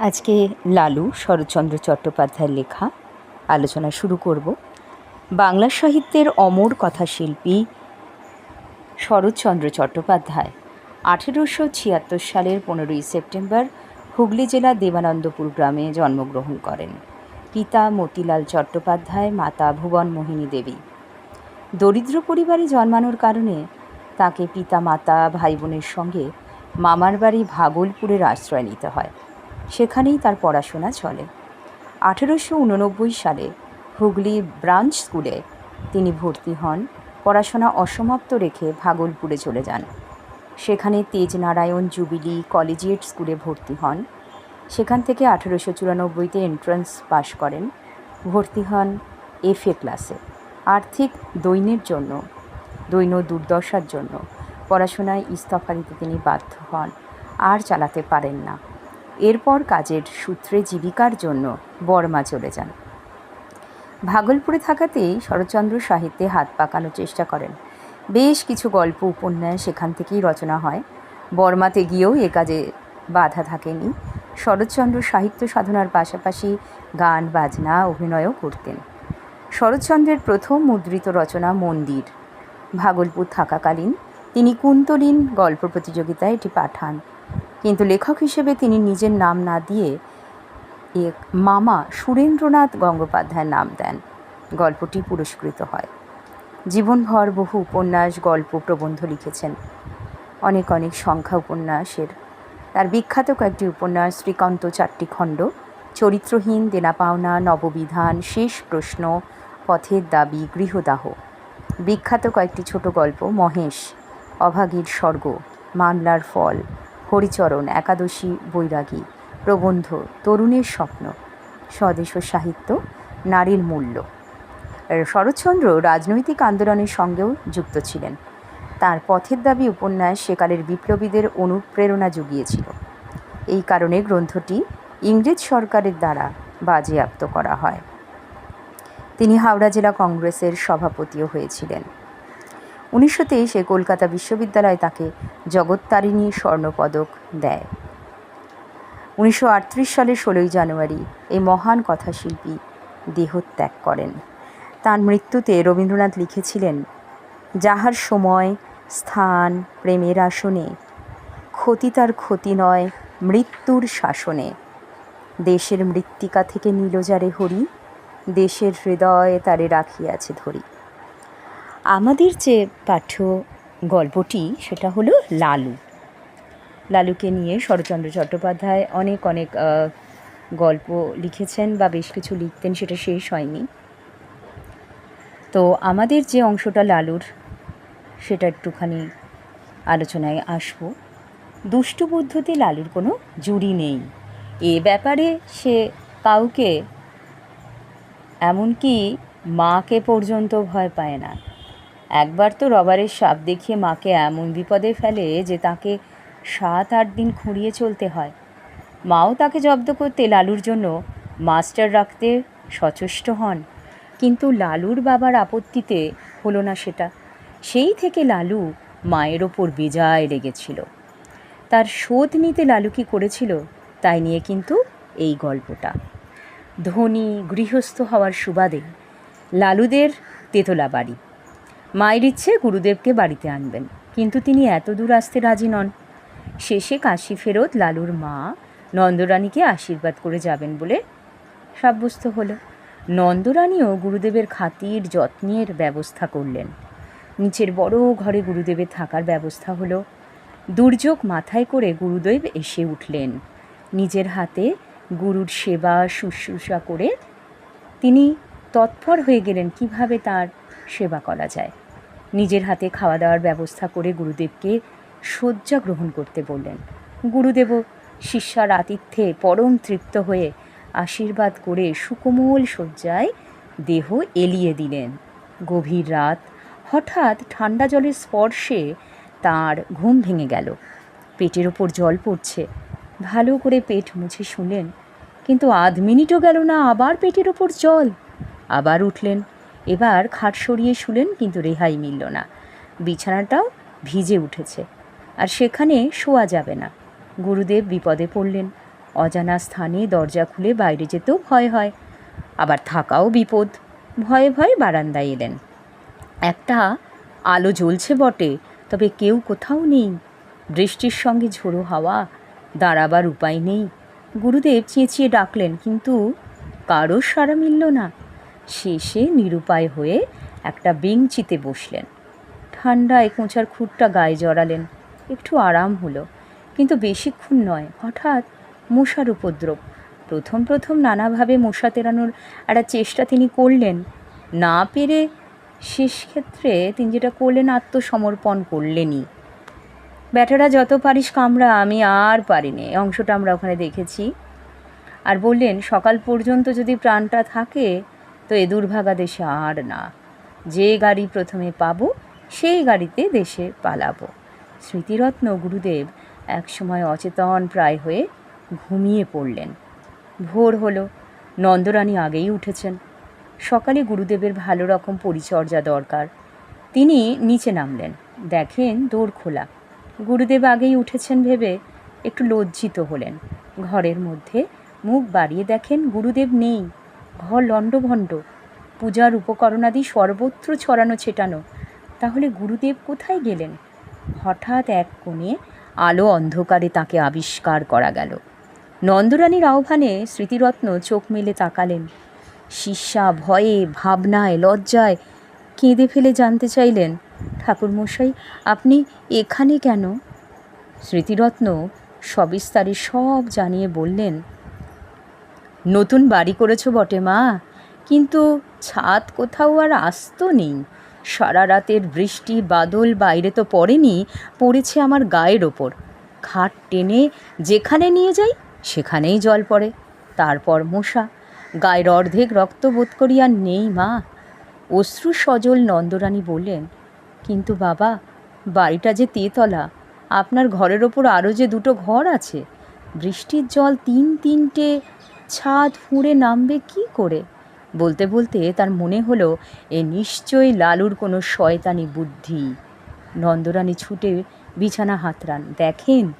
আজকে লালু শরৎচন্দ্র চট্টোপাধ্যায়ের লেখা আলোচনা শুরু করব। বাংলা সাহিত্যের অমর কথাশিল্পী শরৎচন্দ্র চট্টোপাধ্যায়, আঠেরোশো ছিয়াত্তর সালের পনেরোই সেপ্টেম্বর হুগলি জেলার দেবানন্দপুর গ্রামে জন্মগ্রহণ করেন। পিতা মতিলাল চট্টোপাধ্যায়, মাতা ভুবন মোহিনী দেবী। দরিদ্র পরিবারে জন্মানোর কারণে তাকে পিতা মাতা ভাই বোনের সঙ্গে মামার বাড়ি ভাগলপুরের আশ্রয় নিতে হয়। সেখানেই তার পড়াশোনা চলে। আঠেরোশো উননব্বই সালে হুগলি ব্রাঞ্চ স্কুলে তিনি ভর্তি হন, পড়াশোনা অসমাপ্ত রেখে ভাগলপুরে চলে যান। সেখানে তেজনারায়ণ জুবিলি কলেজিয়েট স্কুলে ভর্তি হন। সেখান থেকে আঠেরোশো চুরানব্বইতে এন্ট্রান্স পাশ করেন। ভর্তি হন এফএ ক্লাসে। আর্থিক দৈন্যের জন্য দৈন্য দুর্দশার জন্য পড়াশোনায় ইস্তফা দিতে তিনি বাধ্য হন। আর চালাতে পারেন না। এরপর কাজের সূত্রে জীবিকার জন্য বর্মা চলে যান। ভাগলপুরে থাকাতেই শরৎচন্দ্র সাহিত্যে হাত পাকানোর চেষ্টা করেন। বেশ কিছু গল্প, উপন্যাস সেখান থেকেই রচনা হয়। বর্মাতে গিয়েও এ কাজে বাধা থাকেনি। শরৎচন্দ্র সাহিত্য সাধনার পাশাপাশি গান, বাজনা, অভিনয়ও করতেন। শরৎচন্দ্রের প্রথম মুদ্রিত রচনা মন্দির। ভাগলপুর থাকাকালীন তিনি কুন্তলীন গল্প প্রতিযোগিতায় এটি পাঠান। কিন্তু লেখক হিসেবে তিনি নিজের নাম না দিয়ে এক মামা সুরেন্দ্রনাথ গঙ্গোপাধ্যায়ের নাম দেন। গল্পটি পুরস্কৃত হয়। জীবনভর বহু উপন্যাস, গল্প, প্রবন্ধ লিখেছেন। অনেক অনেক সংখ্যা উপন্যাসের। তার বিখ্যাত কয়েকটি উপন্যাস, শ্রীকান্ত চারটি খণ্ড, চরিত্রহীন দেনা পাওনা নববিধান, শেষ প্রশ্ন, পথের দাবি, গৃহদাহ। বিখ্যাত কয়েকটি ছোট গল্প, মহেশ, অভাগীর স্বর্গ, মামলার ফল। হরিচরণ, একাদশী, বৈরাগী, প্রবন্ধ, তরুণের স্বপ্ন, স্বদেশ সাহিত্য, নারীর মূল্য। শরৎচন্দ্র রাজনৈতিক আন্দোলনের সঙ্গেও যুক্ত ছিলেন। তার পথের দাবি উপন্যাস সেকালের বিপ্লবীদের অনুপ্রেরণা জুগিয়েছিল। এই কারণে গ্রন্থটি ইংরেজ সরকারের দ্বারা বাজেয়াপ্ত করা হয়। তিনি হাওড়া জেলা কংগ্রেসের সভাপতিও হয়েছিলেন। উনিশশো তেইশে কলকাতা বিশ্ববিদ্যালয় তাকে জগত্তারিণী স্বর্ণপদক দেয়। উনিশশো আটত্রিশ সালের ষোলোই জানুয়ারি এই মহান কথাশিল্পী দেহত্যাগ করেন। তার মৃত্যুতে রবীন্দ্রনাথ লিখেছিলেন, যাহার সময়, স্থান, প্রেমের আসনে, ক্ষতি তার ক্ষতি নয়, মৃত্যুর শাসনে। দেশের মৃত্তিকা থেকে নীলজারে হরি, দেশের হৃদয়ে তারে রাখিয়াছে ধরি। আমাদের যে পাঠ্য গল্পটি সেটা হলো লালু। লালুকে নিয়ে শরৎচন্দ্র চট্টোপাধ্যায় অনেক অনেক গল্প লিখেছেন বা বেশ কিছু লিখতেন, সেটা শেষ হয়নি। তো আমাদের যে অংশটা লালুর, সেটা একটুখানি আলোচনায় আসব। দুষ্টু বুদ্ধতে লালুর কোনো জুড়ি নেই। এ ব্যাপারে সে কাউকে, এমনকি মাকে পর্যন্ত ভয় পায় না। একবার তো রবারের সাপ দেখিয়ে মাকে এমন বিপদে ফেলে যে তাকে সাত, আট দিন খুঁড়িয়ে চলতে হয়। মাও তাকে জব্দ করতে লালুর জন্য মাস্টার রাখতে সচেষ্ট হন। কিন্তু লালুর বাবার আপত্তিতে হলো না সেটা। সেই থেকে লালু মায়ের ওপর বেজায় লেগেছিল তার শোধ নিতে লালু কী করেছিল তাই নিয়ে কিন্তু এই গল্পটা। ধনী গৃহস্থ হওয়ার সুবাদে লালুদের তেতলা বাড়ি। মায়ের ইচ্ছে গুরুদেবকে বাড়িতে আনবেন, কিন্তু তিনি এত দূর আসতে রাজি নন। শেষে কাশি ফেরত লালুর মা নন্দরানীকে আশীর্বাদ করে যাবেন বলে সাব্যস্ত হলো। নন্দরানীও গুরুদেবের খাতির, যত্নের ব্যবস্থা করলেন। নিচের বড় ঘরে গুরুদেবের থাকার ব্যবস্থা হলো। দুর্যোগ মাথায় করে গুরুদেব এসে উঠলেন। নিজের হাতে গুরুর সেবা, শুশ্রূষা করে তিনি তৎপর হয়ে গেলেন। কীভাবে তার সেবা করা যায়? নিজের হাতে খাওয়া দাওয়ার ব্যবস্থা করে গুরুদেবকে শয্যা গ্রহণ করতে বললেন। গুরুদেবও শিষ্যার আতিথ্যে পরম তৃপ্ত হয়ে আশীর্বাদ করে সুকোমল শয্যায় দেহ এলিয়ে দিলেন। গভীর রাত, হঠাৎ ঠান্ডা জলের স্পর্শে তার ঘুম ভেঙে গেল। পেটের ওপর জল পড়ছে। ভালো করে পেট মুছে শুনলেন, কিন্তু আধ মিনিটও গেল না, আবার পেটের ওপর জল। আবার উঠলেন। এবার খাট সরিয়ে শুলেন, কিন্তু রেহাই মিলল না। বিছানাটাও ভিজে উঠেছে, আর সেখানে শোয়া যাবে না। গুরুদেব বিপদে পড়লেন। অজানা স্থানে দরজা খুলে বাইরে যেতেও ভয় হয়। আবার থাকাও বিপদ। ভয়ে ভয়ে বারান্দায় এলেন। একটা আলো জ্বলছে বটে, তবে কেউ কোথাও নেই। বৃষ্টির সঙ্গে ঝোড়ো হাওয়া, দাঁড়াবার উপায় নেই। গুরুদেব চেঁচিয়ে ডাকলেন, কিন্তু কারোর সাড়া মিলল না। শেষে নিরুপায় হয়ে একটা বেঞ্চিতে বসলেন। ঠান্ডায় কোঁচার খুঁটটা গায়ে জড়ালেন। একটু আরাম হলো, কিন্তু বেশিক্ষণ নয়, হঠাৎ মশার উপদ্রব। প্রথম প্রথম নানাভাবে মশা তেড়ানোর একটা চেষ্টা তিনি করলেন। না পেরে শেষ ক্ষেত্রে তিনি যেটা করলেন, আত্মসমর্পণ করলেনই। ব্যাটারা যত পারিস কামড়া, আমি আর পারিনি। অংশটা আমরা ওখানে দেখেছি। আর বললেন, সকাল পর্যন্ত যদি প্রাণটা থাকে তো এ দুর্ভাগা দেশে আর না। যে গাড়ি প্রথমে পাবো, সেই গাড়িতে দেশে পালাবো। স্মৃতিরত্ন গুরুদেব একসময় অচেতন প্রায় হয়ে ঘুমিয়ে পড়লেন। ভোর হলো, নন্দরানী আগেই উঠেছেন। সকালে গুরুদেবের ভালো রকম পরিচর্যা দরকার। তিনি নিচে নামলেন, দেখেন দৌড় খোলা। গুরুদেব আগেই উঠেছেন ভেবে একটু লজ্জিত হলেন। ঘরের মধ্যে মুখ বাড়িয়ে দেখেন গুরুদেব নেই। ঘর লণ্ডভণ্ড পূজার উপকরণাদি সর্বত্র ছড়ানো ছেটানো। তাহলে গুরুদেব কোথায় গেলেন? হঠাৎ এক কোণে আলো অন্ধকারে তাকে আবিষ্কার করা গেল। নন্দরানীর আহ্বানে স্মৃতিরত্ন চোখ মেলে তাকালেন। শিষ্যা ভয়ে, ভাবনায়, লজ্জায় কেঁদে ফেলে জানতে চাইলেন, ঠাকুরমশাই, আপনি এখানে কেন? স্মৃতিরত্ন সবিস্তারে সব জানিয়ে বললেন নতুন বাড়ি করেছ বটে মা। কিন্তু ছাদ কোথাও আর আস্ত নেই। সারা রাতের বৃষ্টি, বাদল বাইরে তো পড়েনি, পড়েছে আমার গায়ের ওপর। খাট টেনে যেখানে নিয়ে যাই, সেখানেই জল পড়ে। তারপর মশা। গায়ের অর্ধেক রক্ত বোধ করি আর নেই মা। অশ্রু সজল নন্দরানী বললেন, কিন্তু বাবা, বাড়িটা যে তেতলা, আপনার ঘরের ওপর আরও যে দুটো ঘর আছে, বৃষ্টির জল তিন তিনটে ছাদ ফুঁড়ে নামবে কি করে? বলতে বলতে তার মনে হলো, এ নিশ্চয়ই লালুর কোনো শয়তানি বুদ্ধি। নন্দরানী ছুটে বিছানা হাতড়ান। দেখেন,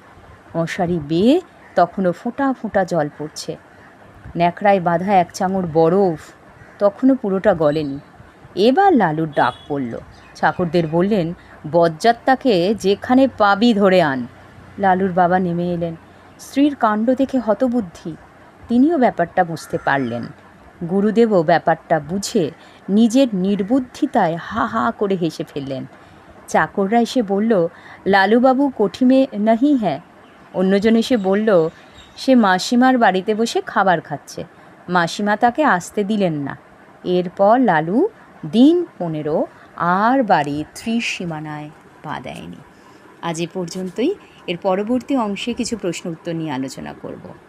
মশারি বেয়ে তখনও ফোঁটা ফোঁটা জল পড়ছে। ন্যাকড়ায় বাঁধা এক চাঙড় বরফ তখনও পুরোটা গলেনি। এবার লালুর ডাক পড়ল। চাকরদের বললেন, বজ্জাত্তাকে যেখানে পাবি ধরে আন। লালুর বাবা নেমে এলেন। স্ত্রীর কাণ্ড দেখে হতবুদ্ধি। তিনিও ব্যাপারটা বুঝতে পারলেন। গুরুদেবও ব্যাপারটা বুঝে নিজের নির্বুদ্ধিতায় হা হা করে হেসে ফেললেন। চাকররা এসে বলল, লালুবাবু কোঠিমে নাহি হ্যাঁ? অন্যজন এসে বলল, সে মাসিমার বাড়িতে বসে খাবার খাচ্ছে। মাসিমা তাকে আসতে দিলেন না। এরপর লালু দিন পনেরো আর বাড়ির ত্রিসীমানায় পা দেয়নি। আজ এ পর্যন্তই। এর পরবর্তী অংশে কিছু প্রশ্ন উত্তর নিয়ে আলোচনা করব।